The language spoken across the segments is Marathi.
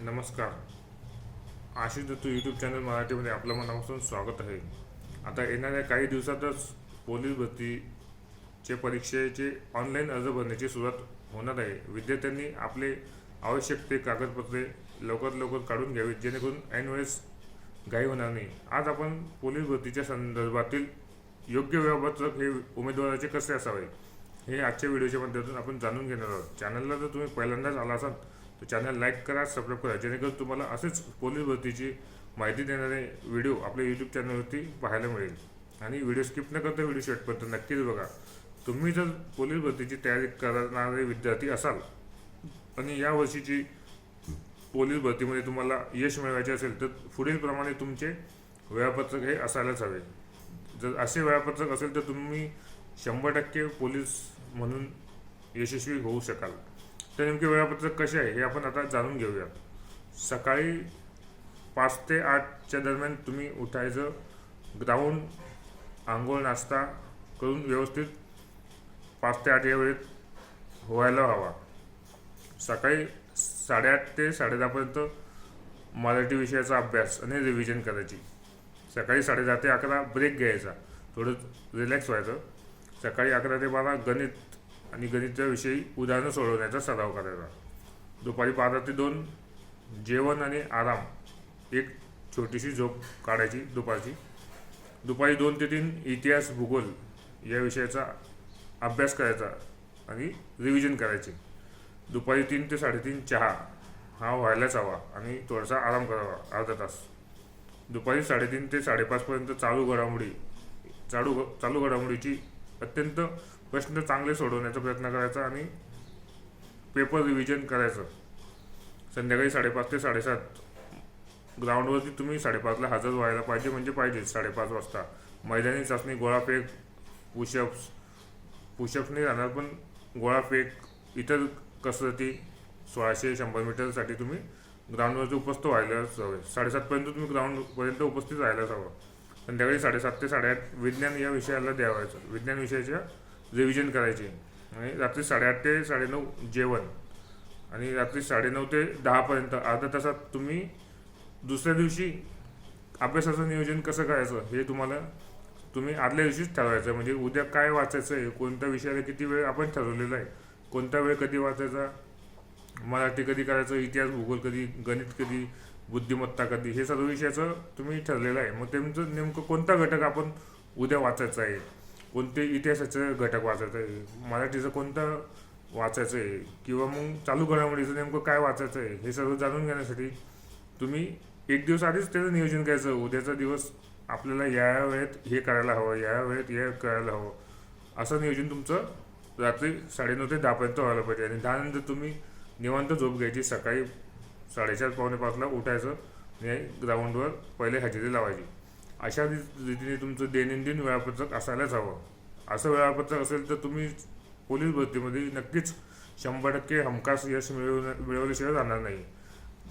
नमस्कार. आशिष दत्तू यूट्यूब चॅनल मराठीमध्ये आपलं मनापासून स्वागत आहे. आता येणाऱ्या काही दिवसातच पोलीस भरतीचे परीक्षेचे ऑनलाईन अर्ज भरण्याची सुरुवात होणार आहे. विद्यार्थ्यांनी आपले आवश्यक ते कागदपत्रे लवकरात लवकर काढून घ्यावीत जेणेकरून ऐनवेळेस घाई होणार नाही. आज आपण पोलीस भरतीच्या संदर्भातील योग्य वेळापत्रक हे उमेदवाराचे कसे असावे हे आजच्या व्हिडिओच्या माध्यमातून आपण जाणून घेणार आहोत. चॅनलला जर तुम्ही पहिल्यांदाच आला असाल तर चॅनल लाईक करा सबस्क्राईब करा. जेणेकरून तुम्हाला असेच पोलीस भरतीची माहिती देणारे व्हिडिओ आपल्या यूट्यूब चॅनलवरती पाहायला मिळेल. आणि व्हिडिओ स्किप न करता व्हिडिओ शेवटपर्यंत नक्कीच बघा. तुम्ही जर पोलीस भरतीची तयारी करणारे विद्यार्थी असाल आणि या वर्षीची पोलीस भरतीमध्ये तुम्हाला यश मिळवायचे असेल तर पुढील प्रमाणे तुमचे वेळापत्रक हे असायलाच हवे. जर असे वेळापत्रक असेल तर तुम्ही शंभर टक्के पोलीस म्हणून यशस्वी होऊ शकाल. ते नेमके वेळापत्रक कसे आहे हे आपण आता जाणून घेऊया. सकाळी पाच ते आठच्या दरम्यान तुम्ही उठायचं ग्राउंड आंघोळ नाश्ता करून व्यवस्थित पाच ते आठ या वेळेत व्हायला हवा. सकाळी साडेआठ ते साडेदहापर्यंत मराठी विषयाचा अभ्यास आणि रिव्हिजन करायची. सकाळी साडेदहा ते अकरा ब्रेक घ्यायचा. थोडं रिलॅक्स व्हायचं. सकाळी अकरा ते बारा गणित आणि गणिताविषयी उदाहरणं सोडवण्याचा सराव करायचा. दुपारी बारा ते दोन जेवण आणि आराम. एक छोटीशी झोप काढायची दुपारची. दुपारी दोन ते तीन इतिहास भूगोल या विषयाचा अभ्यास करायचा आणि रिव्हिजन करायचे. दुपारी तीन ते साडेतीन चहा हा व्हायलाच हवा आणि थोडासा आराम करावा अर्धा तास. दुपारी साडेतीन ते साडेपाचपर्यंत चालू घडामोडी चालू चालू घडामोडीची अत्यंत प्रश्न चांगले सोडवण्याचा प्रयत्न करायचा आणि पेपर रिव्हिजन करायचं. संध्याकाळी साडेपाच ते साडेसात. ग्राउंडवरती तुम्ही साडेपाचला हजर व्हायला पाहिजे म्हणजे पाहिजे साडेपाच वाजता. मैदानी चाचणी गोळाफेक पुशअप्स पुशअप्स नाही राहणार पण गोळाफेक इतर कसरती सोळाशे शंभर मीटरसाठी तुम्ही ग्राउंडवरती उपस्थित व्हायलाच हवे. साडेसातपर्यंत तुम्ही ग्राउंडपर्यंत उपस्थित राहायलाच हवं. संध्याकाळी साडेसात ते साडेआठ विज्ञान या विषयाला द्यावायचं. विज्ञान विषयाच्या रिव्हिजन करायचे. आणि रात्री साडेआठ ते साडेनऊ जेवण. आणि रात्री साडेनऊ ते दहापर्यंत अर्ध्या तासात तुम्ही दुसऱ्या दिवशी अभ्यासाचं नियोजन कसं करायचं हे तुम्हाला तुम्ही आदल्या दिवशीच ठरवायचं. म्हणजे उद्या काय वाचायचं आहे कोणत्या विषयाला किती वेळ आपण ठरवलेला आहे कोणता वेळ कधी वाचायचा मराठी कधी करायचं इतिहास भूगोल कधी गणित कधी बुद्धिमत्ता कधी हे सर्व विषयाचं तुम्ही ठरलेलं आहे. मग तुमचं नेमकं कोणता घटक आपण उद्या वाचायचा आहे? कोणते इतिहासाचं घटक वाचायचं? आहे मराठीचं कोणतं वाचायचं? आहे किंवा मग चालू घडामोडीचं नेमकं काय वाचायचं? आहे हे सर्व जाणून घेण्यासाठी तुम्ही एक दिवस आधीच त्याचं नियोजन करायचं उद्याचा दिवस आपल्याला या वेळेत हे करायला हवं या वेळेत हे करायला हवं. असं नियोजन तुमचं रात्री साडेनऊ ते दहापर्यंत व्हायला पाहिजे. आणि दहानंतर तुम्ही निवांत झोप घ्यायची. सकाळी साडेचार पावणे पाचला उठायचं आणि ग्राउंडवर पहिले हजेरी लावायची. अशा रीतीने तुमचं दैनंदिन वेळापत्रक असायलाच हवं. असं वेळापत्रक असेल तर तुम्ही पोलीस भरतीमध्ये नक्कीच शंभर टक्के हमखास यश मिळवून मिळवल्याशिवाय जाणार नाही.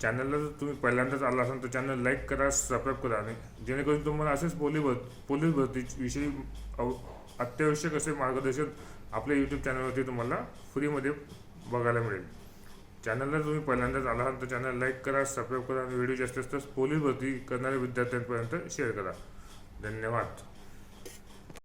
चॅनलला जर तुम्ही पहिल्यांदाच आला असाल तर चॅनल लाईक करा सबस्क्राईब करा आणि जेणेकरून तुम्हाला असेच पोलीस भर पोलीस भरतीविषयी अव अत्यावश्यक असे मार्गदर्शन आपल्या यूट्यूब चॅनलवरती तुम्हाला फ्रीमध्ये बघायला मिळेल. चॅनलला तुम्ही पहिल्यांदाच आला आहात तर चॅनल लाईक करा सबस्क्राईब करा आणि व्हिडिओ जास्तीत जास्त पोलीस भरती करणाऱ्या विद्यार्थ्यांपर्यंत शेअर करा. धन्यवाद.